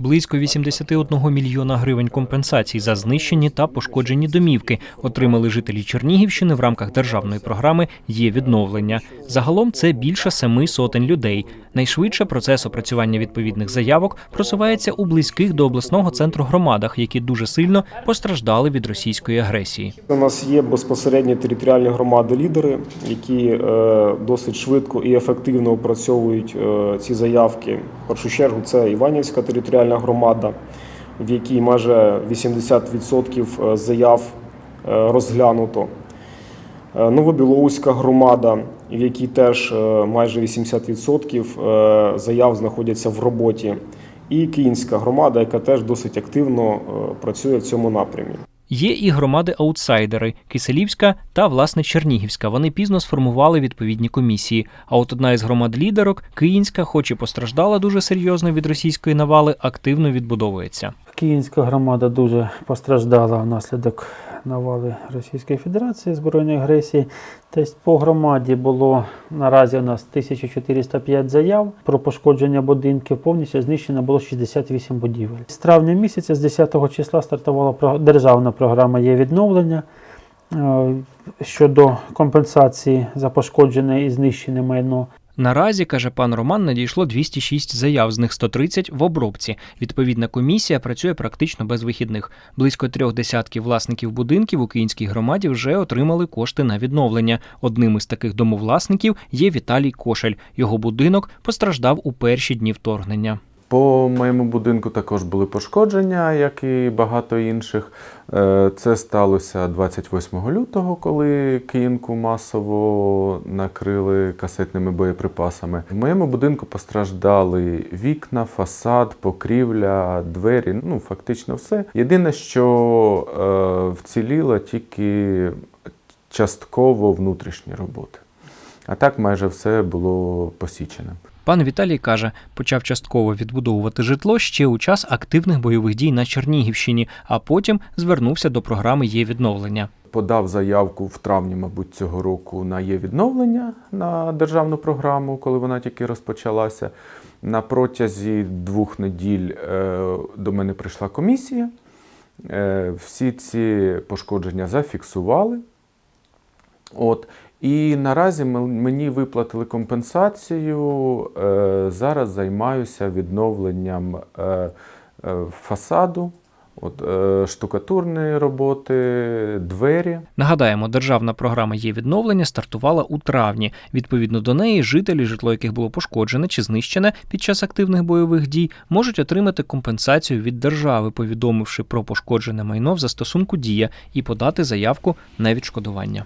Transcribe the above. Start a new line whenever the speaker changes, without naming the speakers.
Близько 81 мільйона гривень компенсацій за знищені та пошкоджені домівки отримали жителі Чернігівщини в рамках державної програми Є відновлення. Загалом це більше семи сотень людей. Найшвидше процес опрацювання відповідних заявок просувається у близьких до обласного центру громадах, які дуже сильно постраждали від російської агресії.
У нас є безпосередні територіальні громади-лідери, які е, досить швидко і ефективно опрацьовують е, ці заявки. В першу чергу це Іванівська територіальна громада, в якій майже 80% заяв е, розглянуто. Е, Новобілоуська громада, в якій теж е, майже 80% е, заяв знаходяться в роботі. І Київська громада, яка теж досить активно е, працює в цьому напрямі.
Є і громади-аутсайдери Киселівська та власне Чернігівська. Вони пізно сформували відповідні комісії. А от одна із громад-лідерок, Київська, хоч і постраждала дуже серйозно від російської навали, активно відбудовується.
Київська громада дуже постраждала внаслідок навали Російської Федерації збройної агресії. Тобто по громаді було наразі у нас 1405 заяв про пошкодження будинків. Повністю знищено було 68 будівель. З травня місяця, з 10 числа, стартувала державна програма є відновлення е, щодо компенсації за пошкоджене і знищене майно.
Наразі, каже пан Роман, надійшло 206 заяв, з них 130 в обробці. Відповідна комісія працює практично без вихідних. Близько трьох десятків власників будинків у Київській громаді вже отримали кошти на відновлення. Одним із таких домовласників є Віталій Кошель. Його будинок постраждав у перші дні вторгнення.
По моєму будинку також були пошкодження, як і багато інших. Е, Це сталося 28 лютого, коли Київку масово накрили касетними боєприпасами. В моєму будинку постраждали вікна, фасад, покрівля, двері. Ну, фактично все. Єдине, що е, вціліло тільки частково внутрішні роботи. А так майже все було посічене.
Пан Віталій каже, почав частково відбудовувати житло ще у час активних бойових дій на Чернігівщині, а потім звернувся до програми Є відновлення.
подав заявку в травні, мабуть, цього року на є відновлення на державну програму, коли вона тільки розпочалася. На протязі двох неділь е, до мене прийшла комісія. Е, Всі ці пошкодження зафіксували. От. І наразі мені виплатили компенсацію. Е, Зараз займаюся відновленням е, е, фасаду, от, е, штукатурної роботи, двері.
Нагадаємо, державна програма є відновлення стартувала у травні. Відповідно до неї, жителі, житло яких було пошкоджене чи знищене під час активних бойових дій, можуть отримати компенсацію від держави, повідомивши про пошкоджене майно в застосунку дія і подати заявку на відшкодування.